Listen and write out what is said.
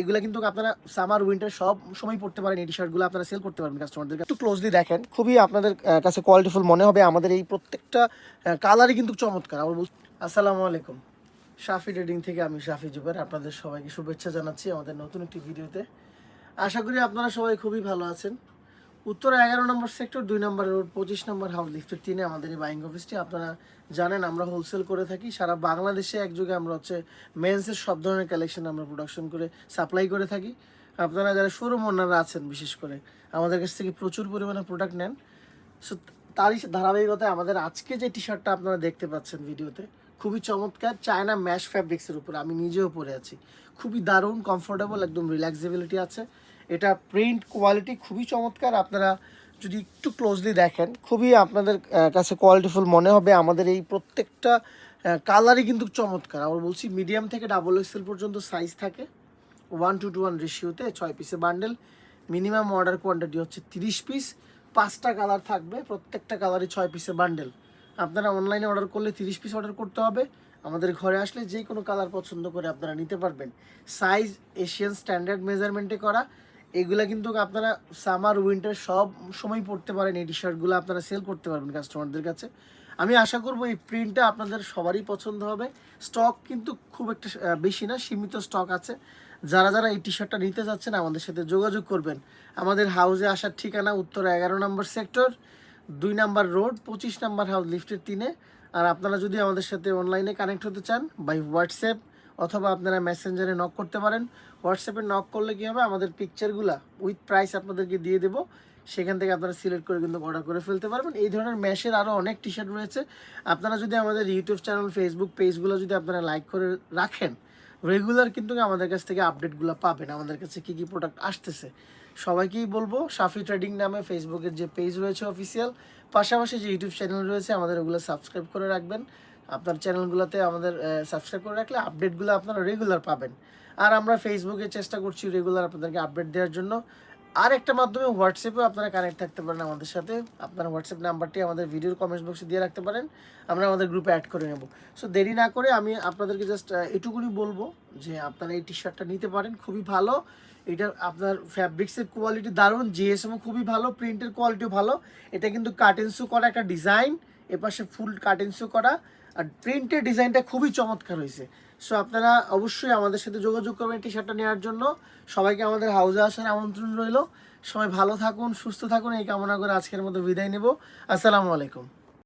এগুলো কিন্তু আপনারা সামার উইন্টার সব সময় পড়তে পারেন, এই টি শার্টগুলো আপনারা সেল করতে পারবেন কাস্টমারদেরকে একটু ক্লোজলি দেখেন, খুবই আপনাদের কাছে কোয়ালিটিফুল মনে হবে। আমাদের এই প্রত্যেকটা কালারই কিন্তু চমৎকার। আমার বলছি আসসালামু আলাইকুম। শাফি ট্রেডিং থেকে আমি শাফি জুবের আপনাদের সবাইকে শুভেচ্ছা জানাচ্ছি আমাদের নতুন একটি ভিডিওতে। আশা করি আপনারা সবাই খুবই ভালো আছেন। উত্তর এগারো নম্বর সেক্টর, দুই নম্বর রোড, পঁচিশ নম্বর হাউস লিফটের তিনে আমাদের এই বাইং অফিসটি আপনারা জানেন, আমরা হোলসেল করে থাকি। সারা বাংলাদেশে একযোগে আমরা হচ্ছে মেন্সের সব ধরনের কালেকশন আমরা প্রোডাকশন করে সাপ্লাই করে থাকি। আপনারা যারা শোরুম ওনাররা আছেন, বিশেষ করে, আমাদের কাছ থেকে প্রচুর পরিমাণে প্রোডাক্ট নেন। সো তারই ধারাবাহিকতায় আমাদের আজকে যে টি শার্টটা আপনারা দেখতে পাচ্ছেন ভিডিওতে, খুবই চমৎকার চায়না ম্যাশ ফ্যাব্রিক্সের উপর। আমি নিজেও পরে আছি। খুবই দারুণ কমফোর্টেবল একদম রিল্যাক্সেবিলিটি আছে। এটা প্রিন্ট কোয়ালিটি খুবই চমৎকার। আপনারা যদি একটু ক্লোজলি দেখেন, খুবই আপনাদের কাছে কোয়ালিটিফুল মনে হবে। আমাদের এই প্রত্যেকটা কালারই কিন্তু চমৎকার। আমরা বলছি মিডিয়াম থেকে ডাবল এক্সেল পর্যন্ত সাইজ থাকে। ওয়ান টু টু ওয়ান রেশিওতে ছয় পিসের বান্ডেল মিনিমাম অর্ডার কোয়ান্টিটি হচ্ছে তিরিশ পিস পাঁচটা কালার থাকবে, প্রত্যেকটা কালারই ছয় পিসের বান্ডেল আপনারা অনলাইনে অর্ডার করলে তিরিশ পিস অর্ডার করতে হবে। আমাদের ঘরে আসলে যে কোনো কালার পছন্দ করে আপনারা নিতে পারবেন। সাইজ এশিয়ান স্ট্যান্ডার্ড মেজারমেন্টে করা। এগুলা কিন্তু আপনারা সামার উইন্টার সব সময় পড়তে পারেন এই টি শার্টগুলো আপনারা সেল করতে পারবেন কাস্টমারদের কাছে। আমি আশা করব এই প্রিন্টটা আপনাদের সবারই পছন্দ হবে। স্টক কিন্তু খুব একটা বেশি না, সীমিত স্টক আছে। যারা যারা এই টি শার্টটা নিতে যাচ্ছেন আমাদের সাথে যোগাযোগ করবেন। আমাদের হাউসে আসার ঠিকানা উত্তর এগারো নম্বর সেক্টর দুই নাম্বার রোড পঁচিশ নাম্বার হাউস লিফটের তিনে। আর আপনারা যদি আমাদের সাথে অনলাইনে কানেক্ট হতে চান বাই হোয়াটসঅ্যাপ অথবা আপনারা মেসেঞ্জারে নক করতে পারেন। হোয়াটসঅ্যাপে নক করলে কী হবে? আমাদের পিকচারগুলো উইথ প্রাইস আপনাদেরকে দিয়ে দেবো। সেখান থেকে আপনারা সিলেক্ট করে কিন্তু অর্ডার করে ফেলতে পারবেন। এই ধরনের ম্যাশের আরও অনেক টি শার্ট রয়েছে। আপনারা যদি আমাদের ইউটিউব চ্যানেল ফেসবুক পেজগুলো যদি আপনারা লাইক করে রাখেন রেগুলার কিন্তু আমাদের কাছ থেকে আপডেটগুলো পাবেন। আমাদের কাছে কী কী প্রোডাক্ট আসতেছে, সবাইকেই বলব। সাফি ট্রেডিং নামে ফেসবুকের যে পেজ রয়েছে অফিসিয়াল পাশাপাশি যে ইউটিউব চ্যানেল রয়েছে, আমাদের ওগুলো সাবস্ক্রাইব করে রাখবেন। আপনার চ্যানেলগুলোতে আমাদের সাবস্ক্রাইব করে রাখলে আপডেটগুলো আপনারা রেগুলার পাবেন। আর আমরা ফেসবুকে চেষ্টা করছি রেগুলার আপনাদেরকে আপডেট দেওয়ার জন্য। আর একটা মাধ্যমে হোয়াটসঅ্যাপেও আপনারা কানেক্ট থাকতে পারেন আমাদের সাথে। আপনার হোয়াটসঅ্যাপ নাম্বারটি আমাদের ভিডিওর কমেন্ট বক্সে দিয়ে রাখতে পারেন। আমরা আমাদের গ্রুপে অ্যাড করে নেব। সো দেরি না করে আমি আপনাদেরকে জাস্ট এটুকুনি বলব যে আপনারা এই টি শার্টটা নিতে পারেন, খুবই ভালো। এটা আপনার ফ্যাব্রিক্সের কোয়ালিটি দারুণ জিএসএমও খুবই ভালো প্রিন্টের কোয়ালিটিও ভালো। এটা কিন্তু কাটেন্সও করা একটা ডিজাইন এপাশে ফুল কাটেন্সও করা। আর প্রিন্টের ডিজাইনটা খুবই চমৎকার হয়েছে। সো আপনারা অবশ্যই আমাদের সাথে যোগাযোগ করবেন টি শার্টটা নেওয়ার জন্য। সবাইকে আমাদের হাউসে আসার আমন্ত্রণ রইল। সবাই ভালো থাকুন, সুস্থ থাকুন। এই কামনা করে আজকের মতো বিদায় নেব। আসসালামু আলাইকুম।